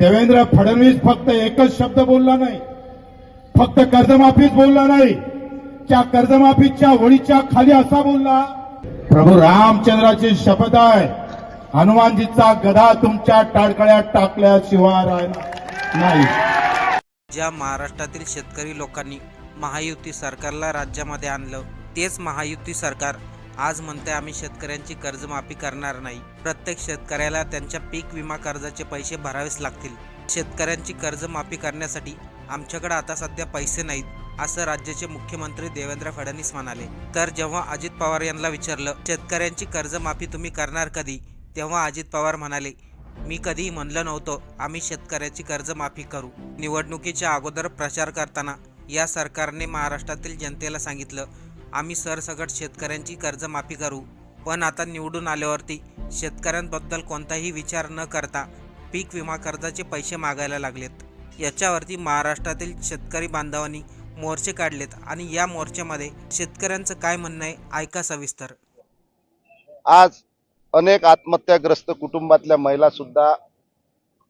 देवेंद्र फडणवीस फक्त एकच शब्द बोलला नाही. फक्त कर्जमाफीच बोलला नाही. त्या कर्जमाफीच्या होळीच्या खाली असा बोलला प्रभू रामचंद्राची शपथ आहे. हनुमानजीचा गदा तुमच्या टाळकळ्यात टाकल्याशिवाय नाही. ज्या महाराष्ट्रातील शेतकरी लोकांनी महायुती सरकारला राज्यामध्ये आणलं तेच महायुती सरकार आज म्हणते आम्ही शेतकऱ्यांची कर्जमाफी करणार नाही. प्रत्येक शेतकऱ्याला त्यांच्या पीक विमा कर्जाचे पैसे भरावेच लागतील. शेतकऱ्यांची कर्जमाफी करण्यासाठी आमच्याकडे आता सध्या पैसे नाहीत असं राज्याचे मुख्यमंत्री देवेंद्र फडणवीस म्हणाले. तर जेव्हा अजित पवार यांना विचारलं शेतकऱ्यांची कर्जमाफी तुम्ही करणार कधी? तेव्हा अजित पवार म्हणाले मी कधीही म्हणलं नव्हतं आम्ही शेतकऱ्याची कर्जमाफी करू. निवडणुकीच्या अगोदर प्रचार करताना या सरकारने महाराष्ट्रातील जनतेला सांगितलं आम्ही सरसकट शेतकऱ्यांची कर्जमाफी करू. पण आता निवडून आल्यावरती शेतकऱ्यांबद्दल कोणताही विचार न करता पीक विमा कर्जाचे पैसे मागायला लागलेत. याच्यावरती महाराष्ट्रातील शेतकरी बांधवांनी मोर्चे काढलेत आणि या मोर्चामध्ये शेतकऱ्यांचं काय म्हणणं आहे ऐका सविस्तर. आज अनेक आत्महत्याग्रस्त कुटुंबातल्या महिला सुद्धा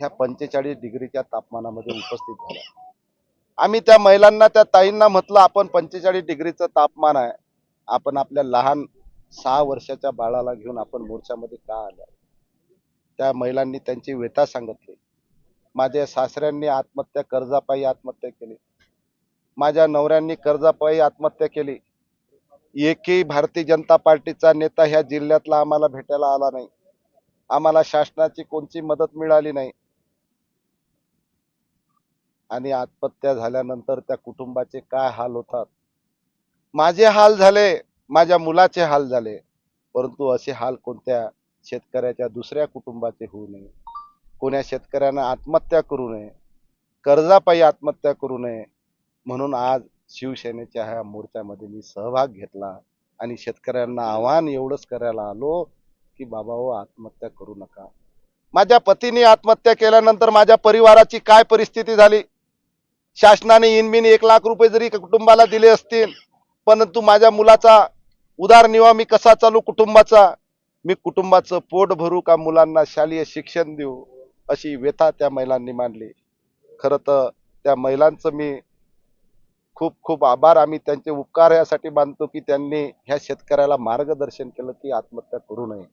ह्या पंचेचाळीस डिग्रीच्या तापमानामध्ये उपस्थित झाल्या. आम्ही त्या महिलांना त्या ताईंना म्हटलं आपण पंचेचाळीस डिग्रीचं तापमान आहे. आपण आपल्या लहान सहा वर्षाच्या बाळाला घेऊन आपण मोर्चामध्ये का आलो त्या महिलांनी त्यांची व्यथा सांगितली. माझ्या सासऱ्यांनी आत्महत्या कर्जापायी आत्महत्या केली. माझ्या नवऱ्यांनी कर्जापायी आत्महत्या केली. एकही भारतीय जनता पार्टीचा नेता ह्या जिल्ह्यातला आम्हाला भेटायला आला नाही. आम्हाला शासनाची कोणती मदत मिळाली नाही. आणि आत्महत्या झाल्यानंतर त्या कुटुंबाचे काय हाल होतात? माझे हाल झाले माझ्या मुलाचे हाल झाले परंतु असे हाल कोणत्या शेतकऱ्याच्या दुसऱ्या कुटुंबाचे होऊ नये. कोण्या शेतकऱ्यानं आत्महत्या करू नये कर्जापायी आत्महत्या करू नये म्हणून आज शिवसेनेच्या ह्या मोर्चामध्ये मी सहभाग घेतला आणि शेतकऱ्यांना आव्हान एवढंच करायला आलो की बाबा हो आत्महत्या करू नका. माझ्या पतीने आत्महत्या केल्यानंतर माझ्या परिवाराची काय परिस्थिती झाली? शासनाने इनबिन एक लाख रुपये जरी कुटुंबाला दिले असतील परंतु माझ्या मुलाचा उदारनिर्वाह मी कसा चालू कुटुंबाचा? मी कुटुंबाचं पोट भरू का मुलांना शालेय शिक्षण देऊ? अशी व्यथा त्या महिलांनी मांडली. खरं तर त्या महिलांचं मी खूप खूप आभार. आम्ही त्यांचे उपकार यासाठी मानतो की त्यांनी ह्या शेतकऱ्याला मार्गदर्शन केलं की आत्महत्या करू नये.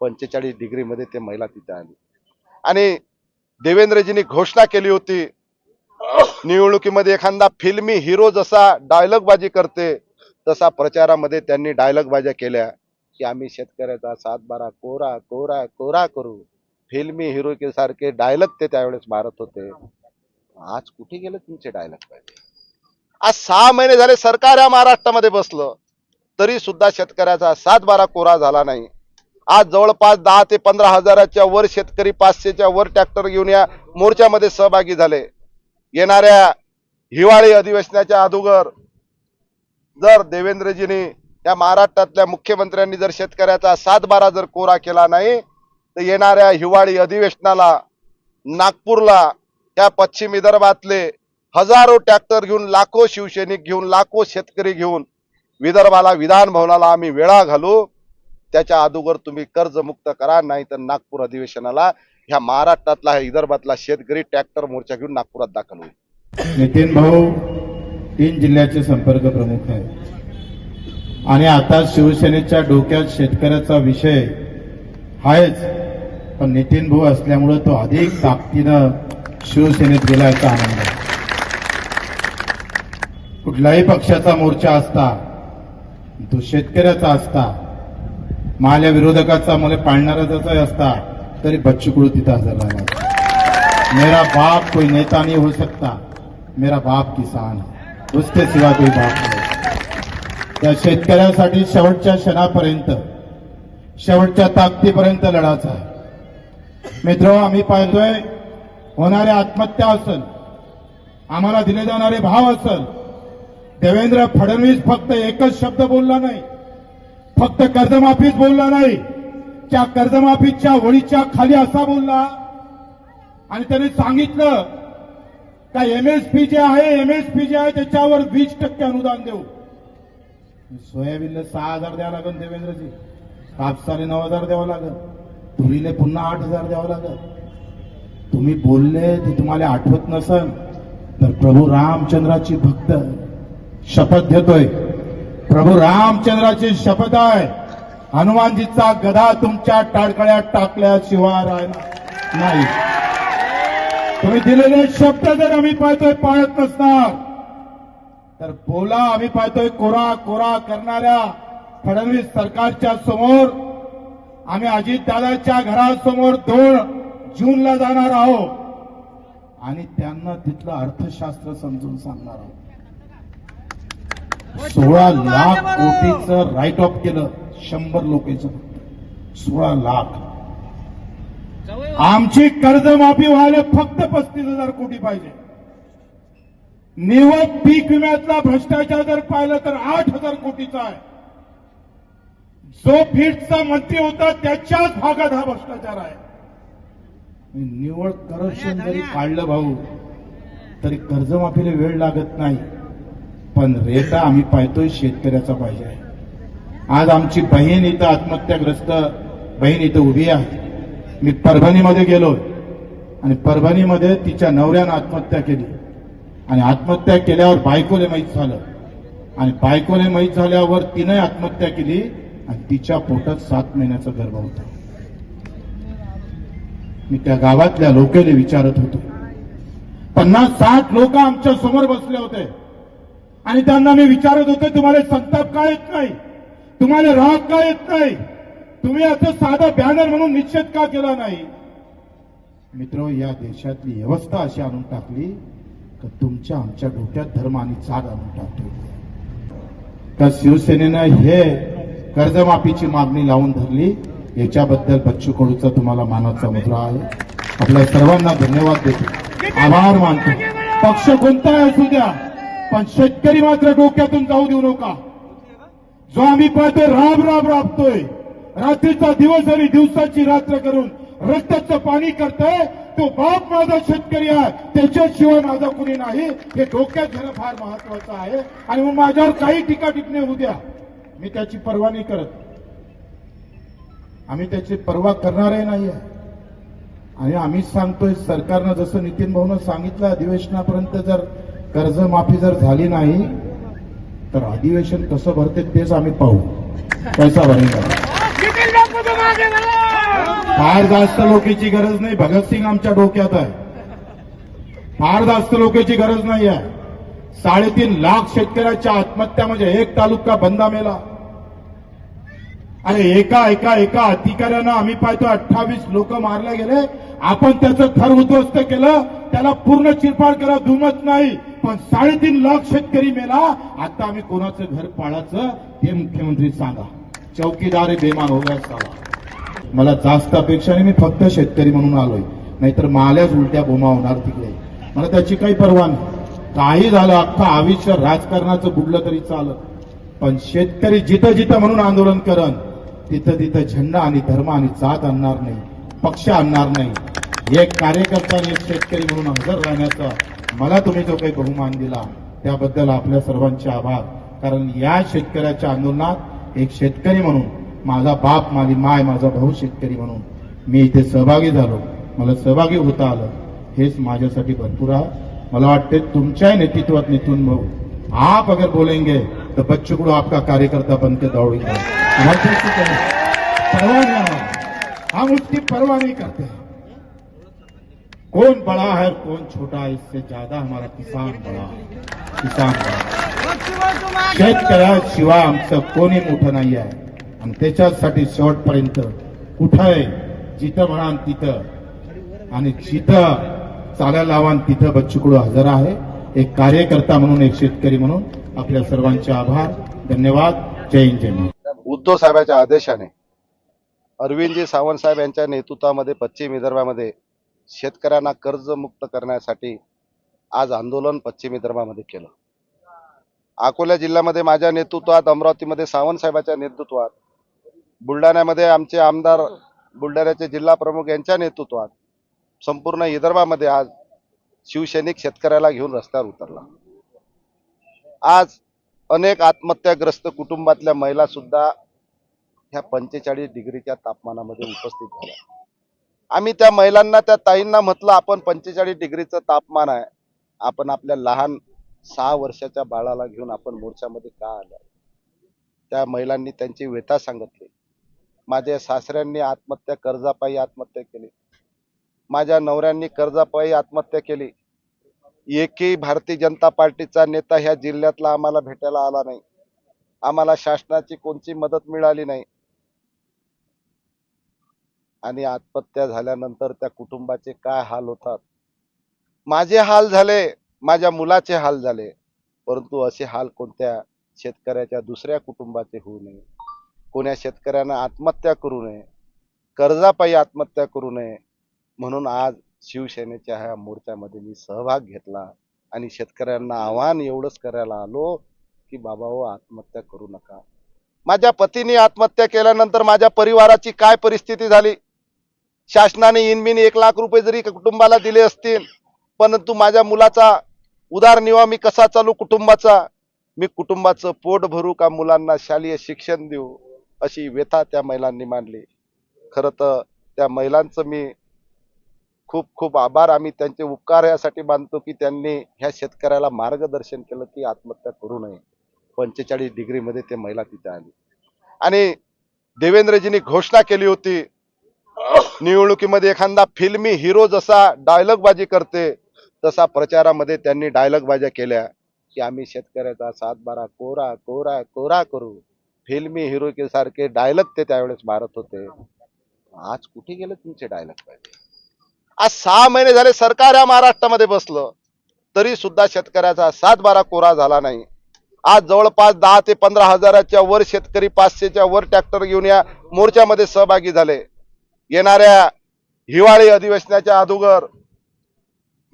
पंचेचाळीस डिग्रीमध्ये ते महिला तिथे आली. आणि देवेंद्रजींनी घोषणा केली होती निवडणुकीमध्ये एखादा फिल्मी हिरो जसा डायलॉगबाजी करते तसा प्रचारामध्ये त्यांनी डायलॉग बाज्या केल्या की आम्ही शेतकऱ्याचा सात बारा कोरा कोरा कोरा करू. फिल्मी हिरो सारखे डायलॉग ते त्यावेळेस मारत होते. आज कुठे गेले तुमचे डायलॉग पाहिजे? आज सहा महिने झाले सरकार या महाराष्ट्रामध्ये बसलं. तरी सुद्धा शेतकऱ्याचा सात बारा कोरा झाला नाही. आज जवळपास दहा ते पंधरा हजाराच्या वर शेतकरी पाचशेच्या वर ट्रॅक्टर घेऊन या मोर्चामध्ये सहभागी झाले. येणाऱ्या हिवाळी अधिवेशनाच्या अगोदर जर देवेंद्रजींनी या महाराष्ट्रातल्या मुख्यमंत्र्यांनी जर शेतकऱ्याचा सात बारा जर कोरा केला नाही तर येणाऱ्या हिवाळी अधिवेशनाला नागपूरला या पश्चिम विदर्भातले हजारो ट्रॅक्टर घेऊन लाखो शिवसैनिक घेऊन लाखो शेतकरी घेऊन विदर्भाला विधान भवनाला आम्ही वेळा घालू. त्याच्या अगोदर तुम्ही कर्जमुक्त करा नाही तर नागपूर अधिवेशनाला ह्या महाराष्ट्रातला विदर्भातला शेतकरी ट्रॅक्टर मोर्चा घेऊन नागपुरात दाखल होईल. नितीन भाऊ तीन जिल्ह्याचे संपर्क प्रमुख आहे आणि आता शिवसेनेच्या डोक्यात शेतकऱ्याचा विषय आहेच. पण नितीन भाऊ असल्यामुळं तो अधिक ताकदीनं शिवसेनेत गेला याचा आनंद आहे. कुठल्याही पक्षाचा मोर्चा असता तो शेतकऱ्याचा असता माझ्या विरोधकाचा मला पाळणाराचाही असता तरी बच्चू को तिथं हजर मेरा बाप कोई नेता नहीं हो सकता मेरा बाप किसान है। उसके सिवा कोई बाप नहीं हो त्या शेतकऱ्यासाठी शेवटच्या क्षणापर्यंत शेवटच्या ताकदीपर्यंत लढाचा आहे. मित्र आम्ही पाहतोय होणाऱ्या आत्महत्या असल आम्हाला दिले जाणारे भाव असल देवेंद्र फडणवीस फक्त एकच शब्द बोलला नाही फक्त कर्जमाफीच बोलला नाही. त्या कर्जमाफीच्या होळीच्या खाली असा बोलला. आणि त्याने सांगितलं का एमएसपी जे आहे एमएसपी जे आहे त्याच्यावर वीस टक्के अनुदान देऊ. सोयाबीनला सहा हजार द्यावं लागेल देवेंद्रजी. कापसाने नऊ हजार द्यावं लागेल. तुरीले पुन्हा आठ हजार द्यावं लागेल. तुम्ही बोलले ते तुम्हाला आठवत नसल तर प्रभू रामचंद्राची भक्त शपथ घेतोय. प्रभू रामचंद्राची शपथ आहे. हनुमानजीचा गदा तुमच्या टाळकळ्यात टाकल्याशिवाय राहणार नाही. तुम्ही दिलेले शब्द जर आम्ही पाहतोय पाळत नसणार. तर बोला आम्ही पाहतोय कोरा कोरा करणाऱ्या फडणवीस सरकारच्या समोर. आम्ही अजितदादाच्या घरासमोर दोन जूनला जाणार आहोत. आणि त्यांना तिथलं अर्थशास्त्र समजून सांगणार आहोत. सोळा लाख कोटीचं राईट ऑफ केलं. शंभर लोकांचं फक्त. सोळा लाख. आमची कर्जमाफी व्हायला फक्त पस्तीस हजार कोटी पाहिजे. निवड पीक विम्यातला भ्रष्टाचार जर पाहिलं तर आठ हजार कोटीचा आहे. जो फीडचा मंत्री होता त्याच्याच भागात हा भ्रष्टाचार आहे. निवड करप्शन जरी काढलं भाऊ तरी कर्जमाफीला वेळ लागत नाही. पण रेटा आम्ही पाहतोय शेतकऱ्याचा पाहिजे आहे. आज आमची बहीण इथं आत्महत्याग्रस्त बहीण इथं उभी आहे. मी परभणीमध्ये गेलो आणि परभणीमध्ये तिच्या नवऱ्यानं आत्महत्या केली. आणि आत्महत्या केल्यावर बायकोले माहीत झालं. आणि बायकोले माहीत झाल्यावर तिने आत्महत्या केली आणि तिच्या पोटात सात महिन्याचा गर्भ होता. मी त्या गावातल्या लोकेले विचारत होतो. पन्नास साठ लोक आमच्यासमोर बसले होते. आणि त्यांना मी विचारत होते तुम्हाला संताप का येत नाही? तुम्हाला राग का येत नाही? तुम्ही असं साधं बॅनर म्हणून निश्चित का केला नाही? मित्र या देशातली व्यवस्था अशी आणून टाकली का तुमच्या आमच्या डोक्यात धर्म आणि चाल आणून टाकतो तर शिवसेनेनं हे कर्जमाफीची मागणी लावून धरली? याच्याबद्दल बच्चू कडूचा तुम्हाला मानाचा मुद्रा आहे. आपल्या सर्वांना धन्यवाद देतो. आभार मानतो. पक्ष कोणताही असू द्या पण शेतकरी मात्र डोक्यातून जाऊ देऊ नका. जो आम्ही पाहतोय राब राब राबतोय. रात्रीचा दिवस आणि दिवसाची रात्र करून रक्ताचं पाणी करतोय तो बाप माझा शेतकरी आहे. त्याच्याशिवाय माझा कुणी नाही. हे डोक्यात घेणं फार महत्वाचं आहे. आणि मग माझ्यावर काही टीका टिप्पणी होऊ द्या. मी त्याची पर्वा नाही करत. आम्ही त्याची पर्वा करणारही नाही आहे आणि आम्हीच सांगतोय सरकारनं जसं नितीन भाऊनं सांगितलं अधिवेशनापर्यंत जर कर्जमाफी जर झाली नाही तर अधिवेशन कसं भरते तेच आम्ही पाहू. पैसा भरेल फार जास्त लोकांची गरज नाही. भगतसिंग आमच्या डोक्यात आहे. फार जास्त लोकांची गरज नाही आहे. साडेतीन लाख शेतकऱ्याच्या आत्महत्या म्हणजे एक तालुका बंदा मेला अरे एका एका एका अधिकाऱ्यानं आम्ही पाहतो अठ्ठावीस लोक मारले गेले. आपण त्याचं थर उद्ध्वस्त केलं. त्याला पूर्ण चिरफाड करा दुमत नाही. साडेतीन लाख शेतकरी मेला. आता आम्ही कोणाचं घर पाळायचं हे मुख्यमंत्री सांगा. चौकीदार बेमान होगा सांगा. मला जास्त अपेक्षा नाही मी फक्त शेतकरी म्हणून आलोय. नाहीतर माल्याच उलट्या बोमा होणार तिकडे. मला त्याची काही पर्वा नाही. काही झालं अख्खा आयुष्य राजकारणाचं बुडलं तरी चालत. पण शेतकरी जिथं जिथं म्हणून आंदोलन करन तिथं तिथं झेंडा आणि धर्म आणि जात आणणार नाही पक्ष आणणार नाही. एक कार्यकर्ता आणि एक शेतकरी म्हणून हजर राहण्याचा मला तुम्ही जो काही बहुमान दिला त्याबद्दल आपल्या सर्वांचे आभार. कारण या शेतकऱ्याच्या आंदोलनात एक शेतकरी म्हणून माझा बाप माझी माय माझा भाऊ शेतकरी म्हणून मी इथे सहभागी झालो. मला सहभागी होता आलं. हेच माझ्यासाठी भरपूर आहे. मला वाटते तुमच्याही नेतृत्वात नितून भाऊ आप अगर बोलेंगे तर बच्चों आपका कार्यकर्ता बनते के दौड़ेंगे हमारे देश की हम उसकी परवाह नहीं करते कौन बड़ा है कौन छोटा है इससे ज्यादा हमारा किसान बड़ा है। किसान बड़ा है। शेतकऱ्याशिवाय आमचं कोणी मोठं नाही आहे आणि त्याच्यासाठी शेवटपर्यंत कुठं आहे जिथं म्हणा तिथं। आणि जिथं चालायला लावान तिथं बच्चूकडू हजर आहे. एक कार्यकर्ता म्हणून एक शेतकरी म्हणून आपल्या सर्वांचे आभार धन्यवाद जय हिंद जय उद्धव साहेबांच्या आदेशाने अरविंदजी सावंत साहेब यांच्या नेतृत्वामध्ये पश्चिम विदर्भामध्ये शेतकऱ्यांना कर्जमुक्त करण्यासाठी आज आंदोलन पश्चिम विदर्भामध्ये केलं. अकोला जिल्ह्यामध्ये माझ्या नेतृत्वात अमरावतीमध्ये सावंत साहेबांच्या नेतृत्वात बुलढाण्यामध्ये आमचे आमदार बुलढाण्याचे जिल्हा प्रमुख यांच्या नेतृत्वात संपूर्ण विदर्भामध्ये आज शिवसैनिक शेतकऱ्याला घेऊन रस्त्यावर उतरला. आज अनेक आत्महत्याग्रस्त कुटुंबातल्या महिला सुद्धा ह्या पंचेचाळीस डिग्रीच्या तापमानामध्ये उपस्थित झाल्या. आम्ही त्या महिलांना त्या ताईंना म्हटलं आपण पंचेचाळीस डिग्रीचं तापमान आहे. आपण आपल्या लहान सहा वर्षाच्या बाळाला घेऊन आपण मोर्चामध्ये का आल्या त्या महिलांनी त्यांची व्यथा सांगितली. माझ्या सासऱ्यांनी आत्महत्या कर्जापायी आत्महत्या केली. माझ्या नवऱ्यांनी कर्जापायी आत्महत्या केली. एकही भारतीय जनता पार्टीचा नेता ह्या जिल्ह्यातला आम्हाला भेटायला आला नाही. आम्हाला शासनाची कोणती मदत मिळाली नाही. आणि आत्महत्या झाल्यानंतर त्या कुटुंबाचे काय हाल होतात? माझे हाल झाले माझ्या मुलाचे हाल झाले परंतु असे हाल कोणत्या शेतकऱ्याच्या दुसऱ्या कुटुंबाचे होऊ नये. कोण्या शेतकऱ्यानं आत्महत्या करू नये कर्जापायी आत्महत्या करू नये म्हणून आज शिवसेनेच्या ह्या मोर्चामध्ये मी सहभाग घेतला आणि शेतकऱ्यांना आव्हान एवढंच करायला आलो की बाबा हो आत्महत्या करू नका. माझ्या पतीने आत्महत्या केल्यानंतर माझ्या परिवाराची काय परिस्थिती झाली? शासनाने इनबिन एक लाख रुपये जरी कुटुंबाला दिले असतील परंतु माझ्या मुलाचा उदारनिर्वाह मी कसा चालू कुटुंबाचा? मी कुटुंबाचं पोट भरू का मुलांना शालेय शिक्षण देऊ? अशी व्यथा त्या महिलांनी मांडली. खरं तर त्या महिलांचं मी खूप खूप आभार. आम्ही त्यांचे उपकार यासाठी मानतो की त्यांनी ह्या शेतकऱ्याला मार्गदर्शन केलं की आत्महत्या करू नये. पंचेचाळीस डिग्रीमध्ये ते महिला तिथे आली. आणि देवेंद्रजींनी घोषणा केली होती निवडणुकीमध्ये एखादा फिल्मी हिरो जसा डायलॉगबाजी करते तसा प्रचारामध्ये त्यांनी डायलॉग बाज्या केल्या की आम्ही शेतकऱ्याचा सात बारा कोरा कोरा कोरा करू. फिल्मी हिरो के सारखे डायलॉग ते त्यावेळेस मारत होते. आज कुठे गेले तुमचे डायलॉग पाहिजे? आज सहा महिने झाले सरकार या महाराष्ट्रामध्ये बसलं. तरी सुद्धा शेतकऱ्याचा सात बारा कोरा झाला नाही. आज जवळपास दहा ते पंधरा हजाराच्या वर शेतकरी पाचशेच्या वर ट्रॅक्टर घेऊन या मोर्चामध्ये सहभागी झाले. येणाऱ्या हिवाळी अधिवेशनाच्या अगोदर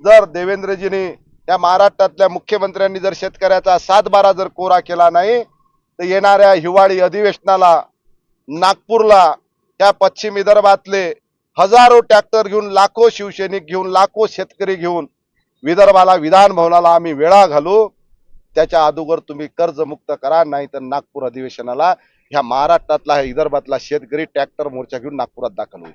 जर देवेंद्रजींनी या महाराष्ट्रातल्या मुख्यमंत्र्यांनी जर शेतकऱ्याचा सात बारा जर कोरा केला नाही तर येणाऱ्या हिवाळी अधिवेशनाला नागपूरला त्या पश्चिम विदर्भातले हजारो ट्रॅक्टर घेऊन लाखो शिवसैनिक घेऊन लाखो शेतकरी घेऊन विदर्भाला विधान भवनाला आम्ही वेळा घालू. त्याच्या अगोदर तुम्ही कर्जमुक्त करा नाही तर नागपूर अधिवेशनाला ह्या महाराष्ट्रातला ह्या विदर्भातला शेतकरी ट्रॅक्टर मोर्चा घेऊन नागपुरात दाखल होईल.